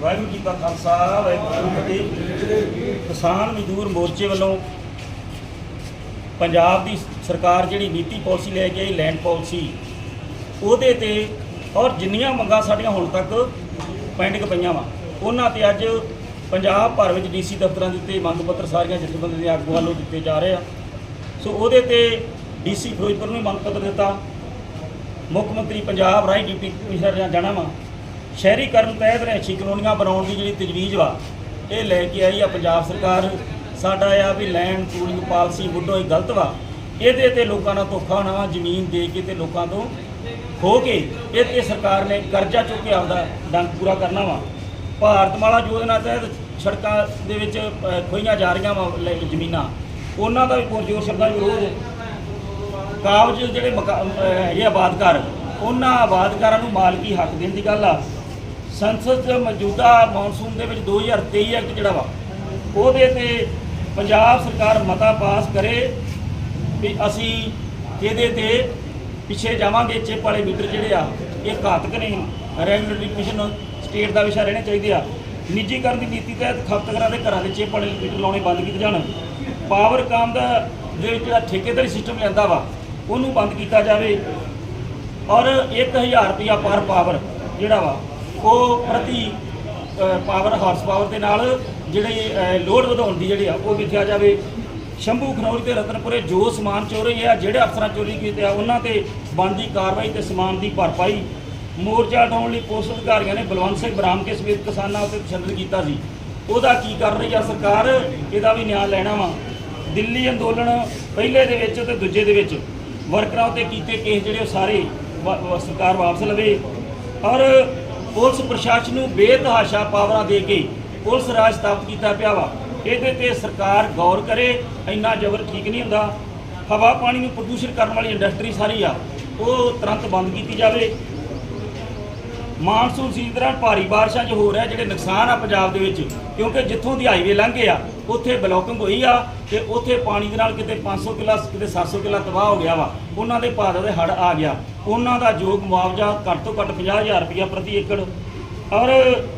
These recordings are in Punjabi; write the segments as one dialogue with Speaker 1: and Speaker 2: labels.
Speaker 1: ਵਾਹਿਗੁਰੂ ਜੀ ਕਾ ਖਾਲਸਾ, ਵਾਹਿਗੁਰੂ ਜੀ ਕੀ ਫਤਿਹ। ਕਿਸਾਨ ਮਜ਼ਦੂਰ ਮੋਰਚੇ ਵੱਲੋਂ ਪੰਜਾਬ ਦੀ ਸਰਕਾਰ ਜਿਹੜੀ ਨੀਤੀ ਪਾਲਿਸੀ ਲੈ ਕੇ ਆਈ ਲੈਂਡ ਪਾਲਿਸੀ, ਉਹਦੇ ਤੇ ਔਰ ਜਿੰਨੀਆਂ ਮੰਗਾਂ ਸਾਡੀਆਂ ਹੁਣ ਤੱਕ ਪੈਂਡਿੰਗ ਪਈਆਂ ਵਾ, ਉਹਨਾਂ ਤੇ ਅੱਜ ਪੰਜਾਬ ਭਰ ਵਿੱਚ ਡੀਸੀ ਦਫ਼ਤਰਾਂ ਦੇ ਉੱਤੇ ਮੰਗ ਪੱਤਰ ਸਾਰੀਆਂ ਜਥੇਬੰਦੀਆਂ ਦੇ ਆਗੂਆਂ ਵੱਲੋਂ ਦਿੱਤੇ ਜਾ ਰਹੇ ਆ। ਸੋ ਉਹਦੇ ਤੇ ਡੀਸੀ ਫਿਰੋਜ਼ਪੁਰ ਨੂੰ ਵੀ ਮੰਗ ਪੱਤਰ ਦਿੱਤਾ। ਮੁੱਖ ਮੰਤਰੀ ਪੰਜਾਬ ਰਾਈ ਡਿਪਟੀ ਕਮਿਸ਼ਨਰ ਜਾਣਾ ਵਾ। ਸ਼ਹਿਰੀਕਰਨ ਤਹਿਤ ਰਹਿਸ਼ੀ ਕਲੋਨੀਆਂ ਬਣਾਉਣ ਦੀ ਜਿਹੜੀ ਤਜਵੀਜ਼ ਵਾ ਇਹ ਲੈ ਕੇ ਆਈ ਆ ਪੰਜਾਬ ਸਰਕਾਰ। ਸਾਡਾ ਆ ਵੀ ਲੈਂਡ ਪੂਲਿੰਗ ਪਾਲਿਸੀ ਮੁੱਢੋਂ ਹੀ ਗਲਤ ਵਾ। ਇਹਦੇ ਤੇ ਲੋਕਾਂ ਨਾਲ ਧੋਖਾ ਹੋਣਾ ਵਾ ਜ਼ਮੀਨ ਦੇ ਕੇ ਤੇ ਲੋਕਾਂ ਤੋਂ ਖੋ ਕੇ ਇਹ ਤੇ ਸਰਕਾਰ ਨੇ ਕਰਜ਼ਾ ਚੁੱਕ ਕੇ ਆਪਦਾ ਡੰਗ ਪੂਰਾ ਕਰਨਾ ਵਾ। ਭਾਰਤਮਾਲਾ ਯੋਜਨਾ ਤਹਿਤ ਸੜਕਾਂ ਦੇ ਵਿੱਚ ਅ, ਖੋਈਆਂ ਜਾ ਰਹੀਆਂ ਵਾ ਲੈ- ਜ਼ਮੀਨਾਂ। ਉਹਨਾਂ ਦਾ ਵੀ ਪੁਰਜੋਰ ਸ਼ਬਦਾਂ ਵਿਰੋਧ ਕਾਬਜ ਜਿਹੜੇ ਮਕਾ- ਹੈਗੇ ਆਬਾਦਕਾਰ ਉਹਨਾਂ ਆਬਾਦਕਾਰਾਂ ਨੂੰ ਮਾਲਕੀ ਹੱਕ ਦੇਣ ਦੀ ਗੱਲ ਆ। ਸੰਸਦ 'ਚ ਮੌਜੂਦਾ ਮੌਨਸੂਨ ਦੇ ਵਿੱਚ 2023 ਐਕਟ ਜਿਹੜਾ ਵਾ, ਉਹਦੇ ਤੇ ਪੰਜਾਬ ਸਰਕਾਰ ਮਤਾ ਪਾਸ ਕਰੇ ਵੀ ਅਸੀਂ ਇਹਦੇ ਤੇ ਪਿੱਛੇ ਜਾਵਾਂਗੇ, ਚਿੱਪ ਵਾਲੇ ਮੀਟਰ ਜਿਹੜੇ ਆ, ਇਹ ਘਾਤਕ ਨੇ ਰੈਗੂਲੇਟਰੀ ਕਮਿਸ਼ਨ ਸਟੇਟ ਦਾ ਵਿਸ਼ਾ ਰਹਿਣੇ ਚਾਹੀਦੇ ਆ। ਨਿੱਜੀਕਰਨ ਦੀ ਨੀਤੀ ਤਹਿਤ ਖਪਤਕਾਰਾਂ ਦੇ ਘਰਾਂ ਦੇ ਚਿੱਪ ਵਾਲੇ ਮੀਟਰ ਲਾਉਣੇ ਬੰਦ ਕੀਤੇ ਜਾਣ। ਪਾਵਰ ਕਾਮ ਦਾ ਦੇ ਵਿੱਚ ਜਿਹੜਾ ਠੇਕੇਦਾਰੀ ਸਿਸਟਮ ਲੈਂਦਾ ਵਾ, ਉਹਨੂੰ ਬੰਦ ਕੀਤਾ ਜਾਵੇ। ਔਰ 1000 ਰੁਪਿਆ ਪਰ ਪਾਵਰ ਜਿਹੜਾ ਵਾ ਉਹ ਪ੍ਰਤੀ ਪਾਵਰ ਹਾਰਸ ਪਾਵਰ ਦੇ ਨਾਲ ਜਿਹੜੇ ਅ, ਲੋਡ ਵਧਾਉਣ ਦੀ ਜਿਹੜੀ ਆ ਉਹ ਵਿਖਿਆ ਜਾਵੇ। ਸ਼ੰਭੂ ਖਨੌਰੀ ਤੇ ਰਤਨਪੁਰੇ ਜੋ ਸਮਾਨ ਚੋਰੀ ਆ ਜਿਹੜੇ ਅਫਸਰਾਂ ਚੋਰੀ ਕੀਤੇ ਆ ਉਹਨਾਂ ਤੇ ਬਣਦੀ ਕਾਰਵਾਈ ਤੇ ਸਮਾਨ ਦੀ ਭਰਪਾਈ। ਮੋਰਚਾ ਹਟਾਉਣ ਲਈ ਪੁਲਿਸ ਅਧਿਕਾਰੀਆਂ ਨੇ ਬਲਵੰਤ ਸਿੰਘ ਬਰਾਮ ਕੇ ਸਮੇਤ ਕਿਸਾਨਾਂ ਉੱਤੇ ਤਸ਼ੱਦਦ ਕੀਤਾ ਸੀ। ਉਹਦਾ ਕੀ ਕਰ ਰਹੀ ਆ ਸਰਕਾਰ? ਇਹਦਾ ਵੀ ਨਿਆਂ ਲੈਣਾ ਵਾ। ਦਿੱਲੀ ਅੰਦੋਲਨ ਪਹਿਲੇ ਦੇ ਵਿੱਚ ਤੇ ਦੂਜੇ ਦੇ ਵਿੱਚ ਵਰਕਰਾਂ ਉੱਤੇ ਕੀਤੇ ਕੇਸ ਜਿਹੜੇ ਉਹ ਸਾਰੇ ਵਾ- ਸਰਕਾਰ ਵਾਪਸ ਲਵੇ। ਔਰ ਪੁਲਿਸ ਪ੍ਰਸ਼ਾਸਨ ਨੂੰ ਬੇਤਹਾਸ਼ਾ ਪਾਵਰਾਂ ਦੇ ਕੇ ਪੁਲਿਸ ਰਾਜ ਸਥਾਪਿਤ ਕੀਤਾ ਪਿਆ ਵਾ। ਇਹਦੇ ਤੇ ਸਰਕਾਰ ਗੌਰ ਕਰੇ, ਇੰਨਾ ਜ਼ਬਰ ਠੀਕ ਨਹੀਂ ਹੁੰਦਾ। ਹਵਾ ਪਾਣੀ ਨੂੰ ਪ੍ਰਦੂਸ਼ਿਤ ਕਰਨ ਵਾਲੀ ਇੰਡਸਟਰੀ ਸਾਰੀ ਆ। ਉਹ ਤੁਰੰਤ ਬੰਦ ਕੀਤੀ ਜਾਵੇ। ਮਾਨਸੂਨ ਸੀਜ਼ਨ ਦੌਰਾਨ ਭਾਰੀ ਬਾਰਿਸ਼ਾਂ 'ਚ ਹੋ ਰਿਹਾ, ਜਿਹੜੇ ਨੁਕਸਾਨ ਆ ਪੰਜਾਬ ਦੇ ਵਿੱਚ, ਕਿਉਂਕਿ ਜਿੱਥੋਂ ਦੀ ਹਾਈਵੇ ਲੰਘੇ ਆ ਉੱਥੇ ਬਲੋਕਿੰਗ ਹੋਈ ਆ ਤੇ ਉੱਥੇ ਪਾਣੀ ਦੇ ਨਾਲ ਕਿਤੇ 500 ਕਿੱਲਾ, ਕਿਤੇ 700 ਕਿੱਲਾ ਤਬਾਹ ਹੋ ਗਿਆ ਵਾ। ਉਹਨਾਂ ਦੇ ਭਾਅ ਦੇ ਹੜ ਆ ਗਿਆ। ਉਹਨਾਂ ਦਾ ਯੋਗ ਮੁਆਵਜ਼ਾ ਘੱਟ ਤੋਂ ਘੱਟ 50000 ਰੁਪਇਆ ਪ੍ਰਤੀ ਏਕੜ। ਔਰ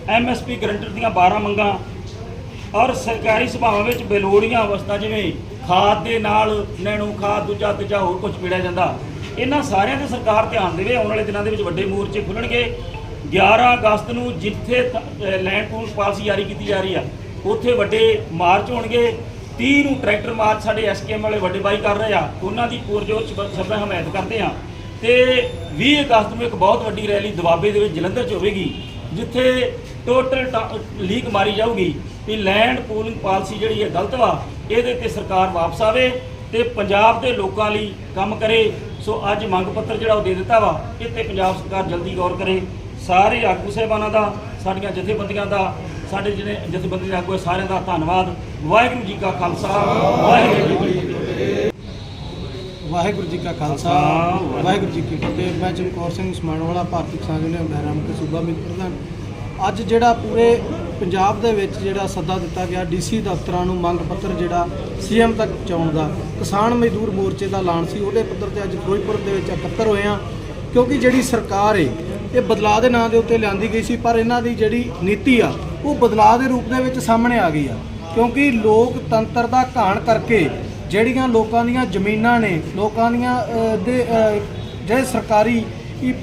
Speaker 1: ਐਮਐਸਪੀ ਗਰੰਟਰ ਦੀਆਂ 12 ਮੰਗਾਂ। ਔਰ ਸਰਕਾਰੀ ਸਭਾਵਾਂ ਵਿੱਚ ਬੇਲੋੜੀਆਂ ਅਵਸਥਾ, ਜਿਵੇਂ ਖਾਦ ਦੇ ਨਾਲ ਨੈਣੂ ਖਾਦ, ਦੂਜਾ ਤੀਜਾ ਹੋਰ ਕੁਝ ਪੀੜਿਆ ਜਾਂਦਾ। ਇਹਨਾਂ ਸਾਰਿਆਂ ਤੇ ਸਰਕਾਰ ਧਿਆਨ ਦੇਵੇ, ਆਉਣ ਵਾਲੇ ਦਿਨਾਂ ਦੇ ਵਿੱਚ ਵੱਡੇ ਮੋਰਚੇ ਖੁੱਲਣਗੇ। 11 ਅਗਸਤ ਨੂੰ ਜਿੱਥੇ ਲੈਂਡ ਪੂਲ ਪਾਲਿਸੀ ਜਾਰੀ ਕੀਤੀ ਜਾ ਰਹੀ ਆ, ਉੱਥੇ ਵੱਡੇ ਮਾਰਚ ਹੋਣਗੇ। 30 ਨੂੰ ਟਰੈਕਟਰ ਮਾਰਚ ਸਾਡੇ ਐਸਕੇਐਮ ਵਾਲੇ ਵੱਡੇ ਬਾਈ ਕਰ ਰਹੇ ਆ, ਉਹਨਾਂ ਦੀ ਪੁਰਜੋਰ ਸਭਾ ਹਮਾਇਤ ਕਰਦੇ ਆ। ਤੇ 20 ਅਗਸਤ ਨੂੰ ਇੱਕ ਬਹੁਤ ਵੱਡੀ ਰੈਲੀ ਦਵਾਬੇ ਦੇ ਵਿੱਚ ਜਲੰਧਰ 'ਚ ਹੋਵੇਗੀ, ਜਿੱਥੇ ਟੋਟਲ ਲੀਕ ਮਾਰੀ ਜਾਊਗੀ ਵੀ ਲੈਂਡ ਪੂਲਿੰਗ ਪਾਲਿਸੀ ਜਿਹੜੀ ਹੈ ਗਲਤ ਵਾ, ਇਹਦੇ ਤੇ ਸਰਕਾਰ ਵਾਪਸ ਆਵੇ ਤੇ ਪੰਜਾਬ ਦੇ ਲੋਕਾਂ ਲਈ ਕੰਮ ਕਰੇ। ਸੋ ਅੱਜ ਮੰਗ ਪੱਤਰ ਜਿਹੜਾ ਉਹ ਦੇ ਦਿੱਤਾ ਵਾ ਇਹ ਤੇ ਪੰਜਾਬ ਸਰਕਾਰ ਜਲਦੀ ਗੌਰ ਕਰੇ। ਸਾਰੇ ਆਗੂ ਸਾਹਿਬਾਨਾਂ ਦਾ ਸਾਡੀਆਂ ਜਥੇਬੰਦੀਆਂ ਦਾ ਸਾਡੇ ਜਿਹੜੇ ਜਥੇਬੰਦੀ ਦੇ ਆਗੂ ਹੈ, ਸਾਰਿਆਂ ਦਾ ਧੰਨਵਾਦ। ਵਾਹਿਗੁਰੂ ਜੀ ਕਾ ਖਾਲਸਾ ਵਾਹਿਗੁਰੂ ਜੀ ਕੀ ਫਤਿਹ।
Speaker 2: ਵਾਹਿਗੁਰੂ ਜੀ ਕਾ ਖਾਲਸਾ
Speaker 1: ਵਾਹਿਗੁਰੂ।
Speaker 2: ਜੀ ਕੀ ਫਤਿਹ। ਮੈਂ ਚਮਕੌਰ ਸਿੰਘ ਸਮਾਣਵਾਲਾ ਭਾਰਤੀ ਕਿਸਾਨ ਯੂਨੀਅਨ ਬਹਿਰਾਮ ਕੇ ਸੂਬਾ ਮੀਤ ਪ੍ਰਧਾਨ ਅੱਜ ਜਿਹੜਾ ਪੂਰੇ ਪੰਜਾਬ ਦੇ ਵਿੱਚ ਜਿਹੜਾ ਸੱਦਾ ਦਿੱਤਾ ਗਿਆ ਡੀਸੀ ਦਫ਼ਤਰਾਂ ਨੂੰ ਮੰਗ ਪੱਤਰ ਜਿਹੜਾ ਸੀਐਮ ਤੱਕ ਪਹੁੰਚਾਉਣ ਦਾ ਕਿਸਾਨ ਮਜ਼ਦੂਰ ਮੋਰਚੇ ਦਾ ਐਲਾਨ ਸੀ ਉਹਦੇ ਪੱਤਰ ਤੇ ਅੱਜ ਫਿਰੋਜ਼ਪੁਰ ਦੇ ਵਿੱਚ ਇਕੱਤਰ ਹੋਏ ਆ ਕਿਉਂਕਿ ਜਿਹੜੀ ਸਰਕਾਰ ਏ ਇਹ ਬਦਲਾਅ ਦੇ ਨਾਂ ਦੇ ਉੱਤੇ ਲਿਆਂਦੀ ਗਈ ਸੀ, ਪਰ ਇਹਨਾਂ ਦੀ ਜਿਹੜੀ ਨੀਤੀ ਆ, ਉਹ ਬਦਲਾਅ ਦੇ ਰੂਪ ਦੇ ਵਿੱਚ ਸਾਹਮਣੇ ਆ ਗਈ ਆ। ਕਿਉਂਕਿ ਲੋਕਤੰਤਰ ਦਾ ਘਾਣ ਕਰਕੇ ਜਿਹੜੀਆਂ ਲੋਕਾਂ ਦੀਆਂ ਜ਼ਮੀਨਾਂ ਨੇ, ਲੋਕਾਂ ਦੀਆਂ ਦੇ ਜਿਹੜੇ ਸਰਕਾਰੀ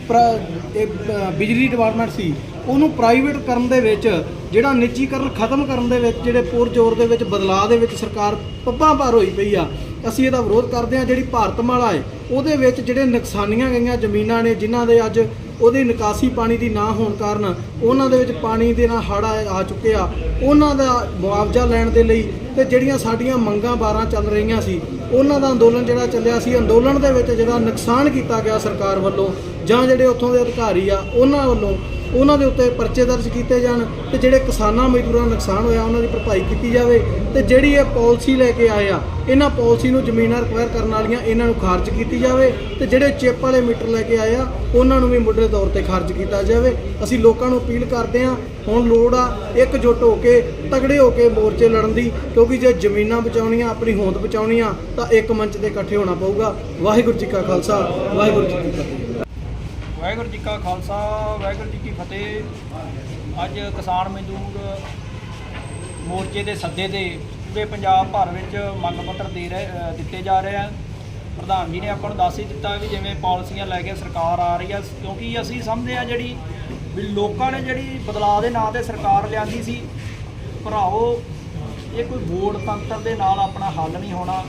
Speaker 2: ਪ੍ਰ- ਬਿਜਲੀ ਡਿਪਾਰਟਮੈਂਟ ਸੀ, ਉਹਨੂੰ ਪ੍ਰਾਈਵੇਟ ਕਰਨ ਦੇ ਵਿੱਚ, ਜਿਹੜਾ ਨਿੱਜੀਕਰਨ ਖਤਮ ਕਰਨ ਦੇ ਵਿੱਚ, ਜਿਹੜੇ ਪੁਰਜੋਰ ਦੇ ਵਿੱਚ ਬਦਲਾਅ ਦੇ ਵਿੱਚ ਸਰਕਾਰ ਪੱਬਾਂ ਭਾਰ ਹੋਈ ਪਈ ਆ ਅਸੀਂ ਇਹਦਾ ਵਿਰੋਧ ਕਰਦੇ ਹਾਂ। ਜਿਹੜੀ ਭਾਰਤਮਾਲਾ ਹੈ, ਉਹਦੇ ਵਿੱਚ ਜਿਹੜੇ ਨੁਕਸਾਨੀਆਂ ਗਈਆਂ ਜ਼ਮੀਨਾਂ ਨੇ, ਜਿਨ੍ਹਾਂ ਦੇ ਅੱਜ ਉਹਦੀ ਨਿਕਾਸੀ ਪਾਣੀ ਦੀ ਨਾ ਹੋਣ ਕਾਰਨ ਉਹਨਾਂ ਦੇ ਵਿੱਚ ਪਾਣੀ ਦੇ ਨਾਲ ਹੜ੍ਹ ਆ ਆ ਚੁੱਕੇ ਆ ਉਹਨਾਂ ਦਾ ਮੁਆਵਜ਼ਾ ਲੈਣ ਦੇ ਲਈ ਤੇ ਜਿਹੜੀਆਂ ਸਾਡੀਆਂ ਮੰਗਾਂ 12 ਚੱਲ ਰਹੀਆਂ ਸੀ, ਉਹਨਾਂ ਦਾ ਅੰਦੋਲਨ ਜਿਹੜਾ ਚੱਲਿਆ ਸੀ, ਅੰਦੋਲਨ ਦੇ ਵਿੱਚ ਜਿਹੜਾ ਨੁਕਸਾਨ ਕੀਤਾ ਗਿਆ ਸਰਕਾਰ ਵੱਲੋਂ, ਜਾਂ ਜਿਹੜੇ ਉੱਥੋਂ ਦੇ ਅਧਿਕਾਰੀ ਆ, ਉਹਨਾਂ ਵੱਲੋਂ, ਉਹਨਾਂ ਦੇ ਉੱਤੇ ਪਰਚੇ ਦਰਜ ਕੀਤੇ ਜਾਣ ਤੇ ਜਿਹੜੇ ਕਿਸਾਨਾਂ ਮਜ਼ਦੂਰਾਂ ਦਾ ਨੁਕਸਾਨ ਹੋਇਆ, ਉਹਨਾਂ ਦੀ ਭਰਪਾਈ ਕੀਤੀ ਜਾਵੇ। ਤੇ ਜਿਹੜੀ ਇਹ ਪਾਲਿਸੀ ਲੈ ਕੇ ਆਏ ਆ, ਇਹਨਾਂ ਪਾਲਿਸੀ ਨੂੰ ਜ਼ਮੀਨਾਂ ਰਿਕਵਾਇਰ ਕਰਨ ਵਾਲੀਆਂ ਇਹਨਾਂ ਨੂੰ ਖਾਰਜ ਕੀਤੀ ਜਾਵੇ ਤੇ ਜਿਹੜੇ ਚਿੱਪ ਵਾਲੇ ਮੀਟਰ ਲੈ ਕੇ ਆਏ ਆ, ਉਹਨਾਂ ਨੂੰ ਵੀ ਮੁੱਢਲੇ ਤੌਰ ਤੇ ਖਾਰਜ ਕੀਤਾ ਜਾਵੇ। ਅਸੀਂ ਲੋਕਾਂ ਨੂੰ ਅਪੀਲ ਕਰਦੇ ਆ ਹੁਣ ਲੋੜ ਆ ਇਕਜੁੱਟ ਹੋ ਕੇ, ਤਗੜੇ ਹੋ ਕੇ ਮੋਰਚੇ ਲੜਨ ਦੀ, ਕਿਉਂਕਿ ਜੇ ਜ਼ਮੀਨਾਂ ਬਚਾਉਣੀਆਂ, ਆਪਣੀ ਹੋਂਦ ਬਚਾਉਣੀਆਂ, ਤਾਂ ਇੱਕ ਮੰਚ ਤੇ ਇਕੱਠੇ ਹੋਣਾ ਪਊਗਾ। ਵਾਹਿਗੁਰੂ ਜੀ ਕਾ ਖਾਲਸਾ, ਵਾਹਿਗੁਰੂ ਜੀ ਕੀ ਫਤਿਹ।
Speaker 3: ਵਾਹਿਗੁਰੂ ਜੀ ਕਾ ਖਾਲਸਾ, ਵਾਹਿਗੁਰੂ ਜੀ ਕੀ ਫਤਿਹ। ਅੱਜ ਕਿਸਾਨ ਮਜ਼ਦੂਰ ਮੋਰਚੇ ਦੇ ਸੱਦੇ ਤੇ ਪੂਰੇ ਪੰਜਾਬ ਭਰ ਵਿੱਚ ਮੰਗ ਪੱਤਰ ਦੇ ਰਹੇ ਦਿੱਤੇ ਜਾ ਰਹੇ ਆ। ਪ੍ਰਧਾਨ ਜੀ ਨੇ ਆਪਾਂ ਨੂੰ ਦੱਸ ਹੀ ਦਿੱਤਾ ਵੀ ਜਿਵੇਂ ਪਾਲਿਸੀਆਂ ਲੈ ਕੇ ਸਰਕਾਰ ਆ ਰਹੀ ਆ, ਕਿਉਂਕਿ ਅਸੀਂ ਸਮਝਦੇ ਆ ਜਿਹੜੀ ਵੀ ਲੋਕਾਂ ਨੇ ਜਿਹੜੀ ਬਦਲਾਅ ਦੇ ਨਾਂ ਤੇ ਸਰਕਾਰ ਲਿਆਂਦੀ ਸੀ ਭਰਾਓ ਇਹ ਕੋਈ ਵੋਟ ਤੰਤਰ ਦੇ ਨਾਲ ਆਪਣਾ ਹੱਲ ਨਹੀਂ ਹੋਣਾ।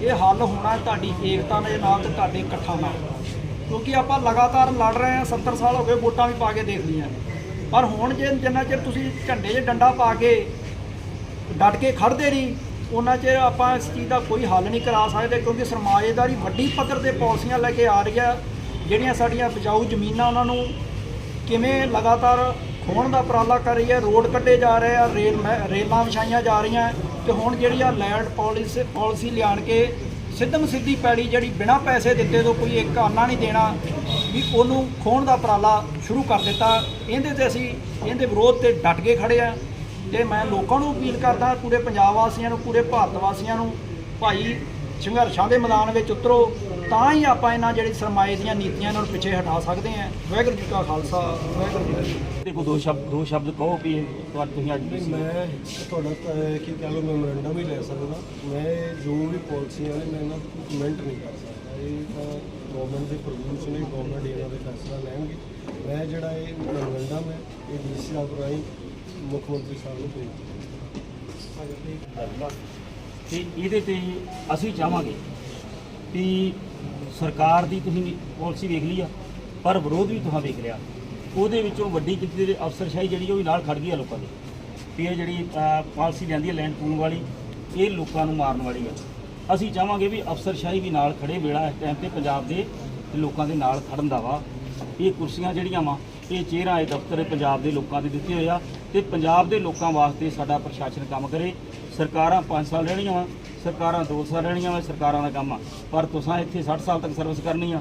Speaker 3: ਇਹ ਹੱਲ ਹੋਣਾ ਤੁਹਾਡੀ ਏਕਤਾ ਦੇ ਨਾਲ ਤੇ ਤੁਹਾਡੇ ਇਕੱਠਾ ਨਾਲ। ਕਿਉਂਕਿ ਆਪਾਂ ਲਗਾਤਾਰ ਲੜ ਰਹੇ ਹਾਂ 70 ਸਾਲ ਹੋ ਗਏ ਵੋਟਾਂ ਵੀ ਪਾ ਕੇ ਦੇਖ ਲਈਆਂ। ਪਰ ਹੁਣ ਜੇ ਜਿੰਨਾ ਚਿਰ ਤੁਸੀਂ ਝੰਡੇ 'ਚ ਡੰਡਾ ਪਾ ਕੇ ਡਟ ਕੇ ਖੜਦੇ ਨਹੀਂ। ਉਹਨਾਂ 'ਚ ਆਪਾਂ ਇਸ ਚੀਜ਼ ਦਾ ਕੋਈ ਹੱਲ ਨਹੀਂ ਕਰਾ ਸਕਦੇ ਕਿਉਂਕਿ ਸਰਮਾਏਦਾਰੀ ਵੱਡੀ ਪੱਧਰ ਤੇ ਪਾਲਿਸੀਆਂ ਲੈ ਕੇ ਆ ਰਹੀ ਆ। ਜਿਹੜੀਆਂ ਸਾਡੀਆਂ ਬਚਾਊ ਜ਼ਮੀਨਾਂ ਉਹਨਾਂ ਨੂੰ ਕਿਵੇਂ ਲਗਾਤਾਰ ਖੋਣ ਦਾ ਉਪਰਾਲਾ ਕਰ ਰਹੀ ਹੈ ਰੋਡ ਕੱਢੇ ਜਾ ਰਹੇ ਆ, ਰੇਲ ਰੇਲਾਂ ਵਿਛਾਈਆਂ ਜਾ ਰਹੀਆਂ ਤੇ ਹੁਣ ਜਿਹੜੀ ਆ ਲੈਂਡ ਪਾਲਿਸੀ ਪਾਲਿਸੀ ਲਿਆਣ ਕੇ ਸਿੱਧਮ ਸਿੱਧੀ ਪੈੜੀ ਜਿਹੜੀ ਬਿਨਾਂ ਪੈਸੇ ਦਿੱਤੇ ਤੋਂ ਕੋਈ ਇੱਕ ਆਨਾ ਨਹੀਂ ਦੇਣਾ ਵੀ ਉਹਨੂੰ ਖੋਣ ਦਾ ਉਪਰਾਲਾ ਸ਼ੁਰੂ ਕਰ ਦਿੱਤਾ। ਇਹਦੇ ਤੇ ਅਸੀਂ, ਇਹਦੇ ਵਿਰੋਧ ਤੇ ਡਟ ਕੇ ਖੜੇ ਆ। ਤੇ ਮੈਂ ਲੋਕਾਂ ਨੂੰ ਅਪੀਲ ਕਰਦਾ ਪੂਰੇ ਪੰਜਾਬ ਵਾਸੀਆਂ ਨੂੰ ਪੂਰੇ ਭਾਰਤ ਵਾਸੀਆਂ ਨੂੰ ਭਾਈ ਸੰਘਰਸ਼ਾਂ ਦੇ ਮੈਦਾਨ ਵਿੱਚ ਉਤਰੋ ਤਾਂ ਹੀ ਆਪਾਂ ਇਹਨਾਂ ਜਿਹੜੀ ਸਰਮਾਏ ਦੀਆਂ ਨੀਤੀਆਂ ਇਹਨਾਂ ਨੂੰ ਪਿੱਛੇ ਹਟਾ ਸਕਦੇ ਹਾਂ। ਵਾਹਿਗੁਰੂ ਜੀ ਕਾ ਖਾਲਸਾ ਵਾਹਿਗੁਰੂ ਜੀ ਕੀ ਫਤਿਹ।
Speaker 1: ਤੇ ਦੋ ਸ਼ਬਦ ਦੋ ਸ਼ਬਦ ਕਹੋ ਵੀ ਤੁਹਾਡੇ ਤੁਸੀਂ ਅੱਜ
Speaker 4: ਨਹੀਂ ਮੈਂ ਤੁਹਾਡਾ ਅਹ, ਕੀ ਕਹ ਲਓ ਮੈਮੋਰੈਂਡਮ ਹੀ ਲੈ ਸਕਦਾ। ਮੈਂ ਜੋ ਵੀ ਪਾਲਿਸੀਆਂ ਨੇ ਮੈਂ ਇਹਨਾਂ ਤੇ ਕੋਈ ਕਮੈਂਟ ਨਹੀਂ ਕਰ ਸਕਦਾ। ਇਹ ਤਾਂ ਗਵਰਨਮੈਂਟ ਦੇ ਪ੍ਰੋਵਿਊਸ ਨੇ ਗਵਰਨਮੈਂਟ ਫੈਸਲਾ ਲੈਣਗੇ। ਮੈਂ ਜਿਹੜਾ ਇਹ ਮੈਮੋਰੈਂਡਮ ਹੈ ਇਹ ਡੀਸੀ ਸਾਹਿਬ ਰਾਹੀਂ ਮੁੱਖ ਮੰਤਰੀ ਸਾਹਿਬ ਨੂੰ ਭੇਜ
Speaker 1: ਤੇ ਇਹਦੇ ਤੇ ਅਸੀਂ ਚਾਹਾਂਗੇ ਵੀ ਸਰਕਾਰ ਦੀ ਤੁਸੀਂ ਪਾਲਿਸੀ ਵੇਖ ਲਈ ਆ ਪਰ ਵਿਰੋਧ ਵੀ ਤੁਸੀਂ ਵੇਖ ਲਿਆ। ਉਹਦੇ ਵਿੱਚੋਂ ਵੱਡੀ ਗਿਣਤੀ ਦੇ ਅਫਸਰਸ਼ਾਹੀ ਜਿਹੜੀ ਉਹ ਵੀ ਨਾਲ ਖੜ ਗਈ ਆ ਲੋਕਾਂ ਦੀ। ਵੀ ਇਹ ਜਿਹੜੀ ਅਹ, ਪਾਲਿਸੀ ਲੈਂਦੀ ਹੈ ਲੈਂਡ ਪੂਣ ਵਾਲੀ ਇਹ ਲੋਕਾਂ ਨੂੰ ਮਾਰਨ ਵਾਲੀ ਆ। ਅਸੀਂ ਚਾਹਾਂਗੇ ਵੀ ਅਫਸਰਸ਼ਾਹੀ ਵੀ ਨਾਲ ਖੜੇ ਵੇਲਾ ਇਸ ਟਾਈਮ ਤੇ ਪੰਜਾਬ ਦੇ ਲੋਕਾਂ ਦੇ ਨਾਲ ਖੜਨ ਦਾ ਵਾ। ਇਹ ਕੁਰਸੀਆਂ ਜਿਹੜੀਆਂ ਵਾ, ਇਹ ਚਿਹਰਾ ਇਹ ਦਫ਼ਤਰ ਪੰਜਾਬ ਦੇ ਲੋਕਾਂ ਦੇ ਦਿੱਤੇ ਹੋਏ ਆ ਤੇ ਪੰਜਾਬ ਦੇ ਲੋਕਾਂ ਵਾਸਤੇ ਸਾਡਾ ਪ੍ਰਸ਼ਾਸਨ ਕੰਮ ਕਰੇ। ਸਰਕਾਰਾਂ 5 ਸਾਲ ਰਹਿਣੀਆਂ ਵਾ, ਸਰਕਾਰਾਂ 2 ਸਾਲ ਰਹਿਣੀਆਂ ਵਾ, ਸਰਕਾਰਾਂ ਦਾ ਕੰਮ ਆ। ਪਰ ਤੁਸੀਂ ਇੱਥੇ 60 ਸਾਲ ਤੱਕ ਸਰਵਿਸ ਕਰਨੀ ਆ।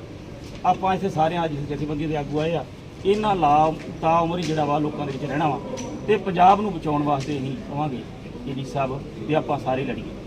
Speaker 1: ਆਪਾਂ ਇੱਥੇ ਸਾਰਿਆਂ ਅੱਜ ਜਥੇਬੰਦੀ ਦੇ ਆਗੂ ਆਏ ਆ। ਇਹਨਾਂ ਲਾ, ਤਾਂ ਉਮਰ ਜਿਹੜਾ ਵਾ ਲੋਕਾਂ ਦੇ ਵਿੱਚ ਰਹਿਣਾ ਵਾ। ਤੇ ਪੰਜਾਬ ਨੂੰ ਬਚਾਉਣ ਵਾਸਤੇ ਅਸੀਂ ਕਹਾਂਗੇ ਜੀ ਸਾਹਿਬ, ਵੀ ਆਪਾਂ ਸਾਰੇ ਲੜੀਏ।